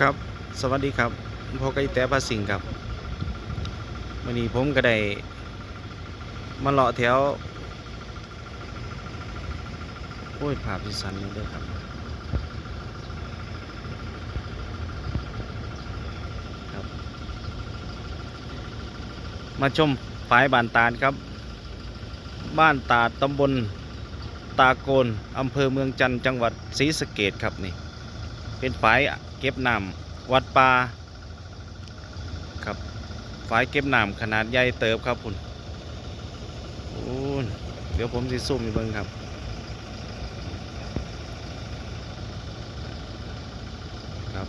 ครับ สวัสดีครับพ่อไก่แต่ภาสิงครับวันนี้ผมก็ได้มาเลาะแถว โอ้ยภาพที่สันนี่เด้อครับ ครับ มาชมฝายบานตาดครับ บ้านตาดตำบลตาโกนอำเภอเมืองจันทร์จังหวัดศรีสะเกดครับนี่ เป็นฝายเก็บน้ำวัดปลาครับฝายเก็บน้ำขนาดใหญ่เติบครับคุณเดี๋ยวผมสิซุ่มให้เบิ่งครับครับ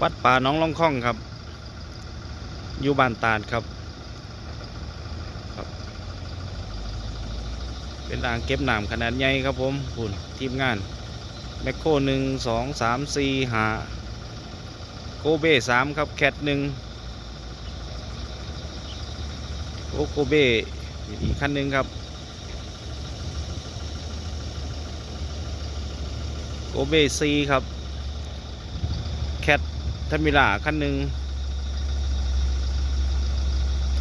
วัดป่าน้องล่องค่องครับ อยู่บ้านตาดครับ เป็นอ่างเก็บน้ำขนาดใหญ่ครับผมคุณทีมงานแมคโครหนึ่งสองสามสี่หาโกเบสามครับแคทหนึ่งโอโกเบอีกคันหนึ่งครับโกเบซีครับแคททามิลาคันหนึ่ง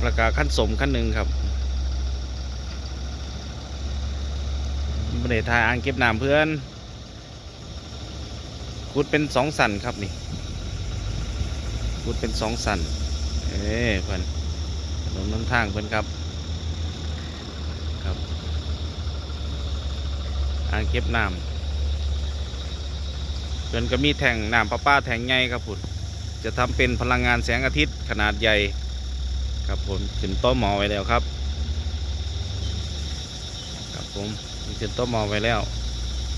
ราคาขั้นสมคันหนึ่งครับ บริทายอ่างเก็บน้ำเพื่อนขุดเป็นสองสันครับนี่ขุดเป็นสองสันเอ้เพื่อนถนนน้ำทางเพื่อนครับครับอ่างเก็บน้ำเพื่อนก็มีแท่งน้ำประปาแท่งใหญ่ครับผมจะทำเป็นพลังงานแสงอาทิตย์ขนาดใหญ่ครับผมขึ้นต้นหมอไว้แล้วครับครับผม มีขึ้นต้นหมอไว้แล้ว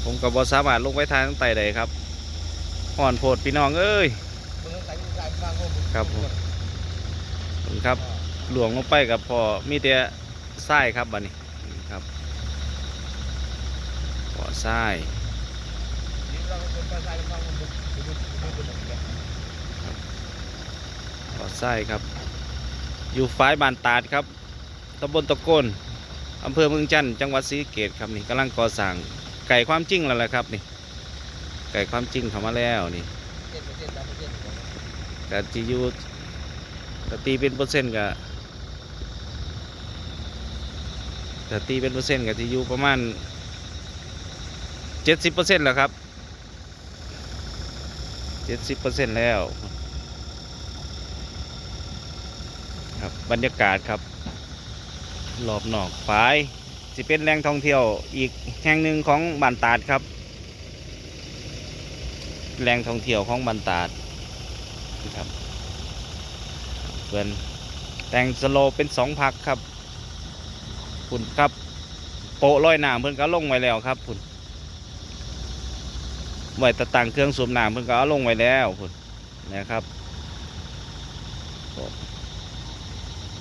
ผมกับบอสามารถลงไปทางตั้งแต่ใดครับห่อนโพดพี่น้องเอ้ยครับผมครับหลวงลงไปกับพอมีแต่ทรายครับบัดนี้ครับพอทรายพอทรายครับ อยู่ฝ่ายบานตาดครับตำบลตะโกน อำเภอเมืองจันทร์จังหวัดศรีสะเกษครับนี่กำลังก่อสร้างไก่ความจริงแล้วแหละครับนี่ ไก่ความจริงเข้ามาแล้วนี่กะจีอยู่กะตีเป็นเปอร์เซ็นต์กะกะตีเป็นเปอร์เซ็นต์กะจีอยู่ประมาณเจ็ดสิบเปอร์เซ็นต์แล้วครับเจ็ดสิบเปอร์เซ็นต์แล้วครับบรรยากาศครับ รอบนอกฝายจะเป็นแหล่งท่องเที่ยวอีกแห่งหนึ่งของบ้านตาดครับ แหล่งท่องเที่ยวของบ้านตาดครับเพื่อนแต่งสโลเป็นสองพักครับคุณครับโปะลอยหน้ำเพื่อนก็ลงไว้แล้วครับคุณไว้ตะตังเครื่องสูบน้ำเพื่อนก็เอาลงไว้แล้วคุณนะครับ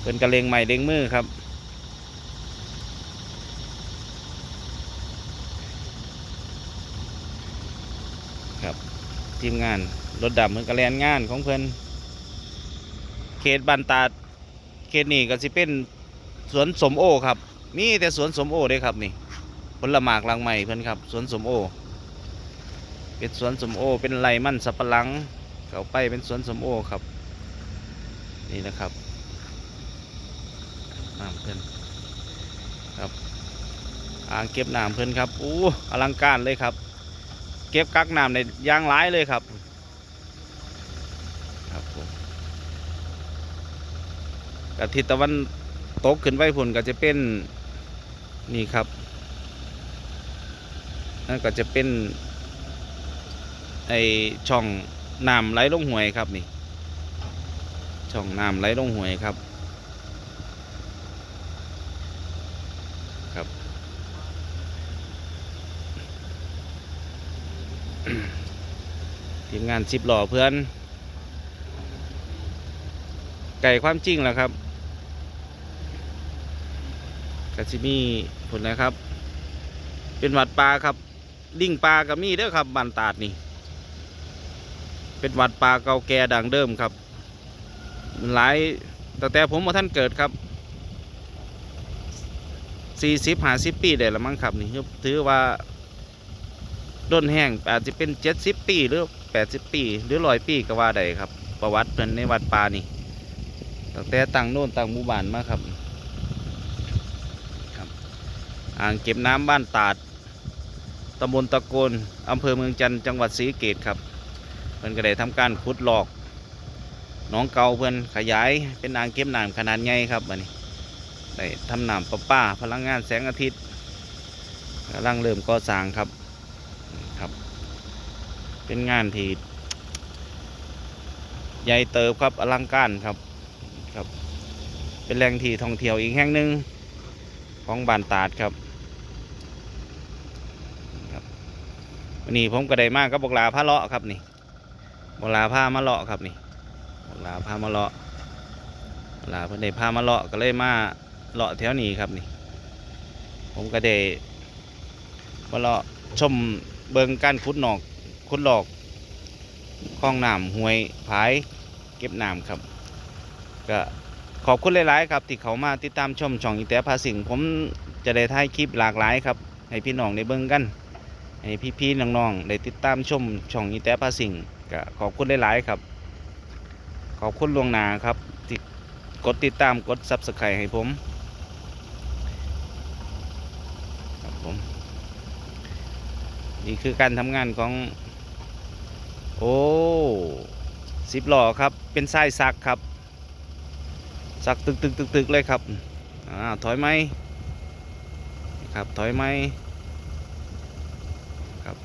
เป็นกระเลงใหม่เด้งมือครับ ทีมงานรถดำเพิ่นกระแลนงานของเพิ่นเขตบันตาดเขตนี้ก็สิเป็นสวนสมโอครับ มีแต่สวนสมโอเด้ครับนี่ผลหมากลังใหม่เพิ่นครับสวนสมโอ เป็นสวนสมโอ เป็นไรมันสับปะหลังเข้าไปเป็นสวนสมโอครับ นี่นะครับน้ำเพิ่นครับอ่างเก็บน้ำเพิ่นครับอู้อลังการเลยครับ เก็บกักน้ำในยางร้ายเลยครับ ครับผมกทิศตะวันตกขึ้นไปพุ่นก็จะเป็นนี่ครับนั่นก็จะเป็นไอช่องน้ำไหลลงห้วยครับนี่ ช่องน้ำไหลลงห้วยครับครับ ทีมงานสิบหล่อเพื่อน ไก่ความจริงแหละครับกาซิมีผลนะครับ เป็นหวัดปลาครับ ลิงปลากับมีเด้อครับบันตาดนี่ เป็นหวัดปลาเก่าแก่ดังเดิมครับ หลายตั้งแต่ผมมาท่านเกิดครับสี่สิบห้าสิบปีได้ละมั้งครับนี่คือถือว่า ด้นแห้งอาจจะเป็นเจ็ดสิบปีหรือแปดสิบปี หรือร้อยปีก็ว่าได้ครับ ประวัติเพิ่นในวัดป่านี่ตั้งแต่ตั้งโน่นตั้งหมู่บ้านมาครับครับอ่างเก็บน้ำบ้านตาดตำบลตะโกนอำเภอเมืองจันทร์จังหวัดศรีเกษครับเพิ่อนก็ได้ทำการขุดหลอกหนองเก่าเพิ่อนขยายเป็นอ่างเก็บน้ำขนาดใหญ่ครับบัดนี้ได้ทำน้ำประปาพลังงานแสงอาทิตย์กำลังเริ่มก่อสร้างครับ เป็นงานที่ใหญ่เติบครับอลังการครับครับ เป็นแหล่งที่ท่องเที่ยวอีกแห่งหนึ่งของบ้านตาดครับครับวันนี้ผมก็ได้มากกับบอกลาพาเลาะครับนี่บอกลาพามาเลาะครับนี่บอกลาพามาเลาะบกลาเพิ่นได้พามาเลาะก็เลยมาเลาะแถวนี้ครับนี่ ผมก็ได้มาเลาะชมเบิงการขุดหนอก ขุดหลอกคลองน้ำห้วยผายเก็บน้ำครับ ก็ขอบคุณหลาย ๆ ครับ ที่เขามาติดตามชมช่องอีแต่ภาสิงผมจะได้ถ่ายคลิปหลากหลายครับ ให้พี่น้องได้เบิ่งกัน ให้พี่ ๆ น้อง ๆ ได้ติดตามชมช่องอีแต่ภาสิงก็ขอบคุณหลาย ๆ ครับ ขอบคุณลวงนาครับที่กดติดตามกด Subscribe ให้ผมครับผมนี่คือการทำงานของ โอ้สิบหล้อครับ เป็นไส้ซักครับ ซักตึกตึกตึกตึกเลยครับอ่าถอยไหมครับถอยไหมครับ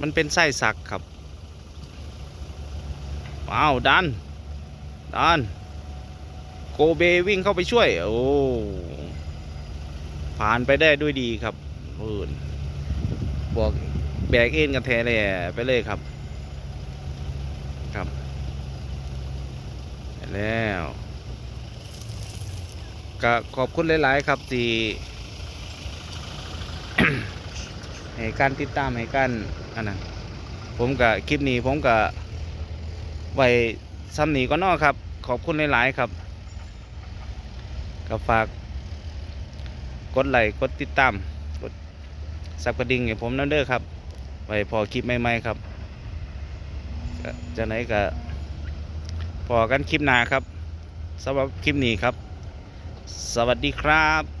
มันเป็นไส้ซักครับว้าวดันดันโกเบวิ่งเข้าไปช่วย โอ้ผ่านไปได้ด้วยดีครับอื่นบอก แบกเอ็นกันแทเลยไปเลยครับ ครับแล้วก็ขอบคุณหลาย ๆ ครับที่ให้การติดตามให้การอันนั้นผมกับคลิปนี้ผมกับไว้ซ้ำนี้ก็นอครับ ขอบคุณหลาย ๆ ครับก็ฝากกดไลค์กดติดตามกดสับกระดิ่งให้ผมนั่นเด้อครับ ไว้พอคลิปใหม่ๆครับจะไหนก็พอกันคลิปหน้าครับสำหรับคลิปนี้ครับ สวัสดีครับ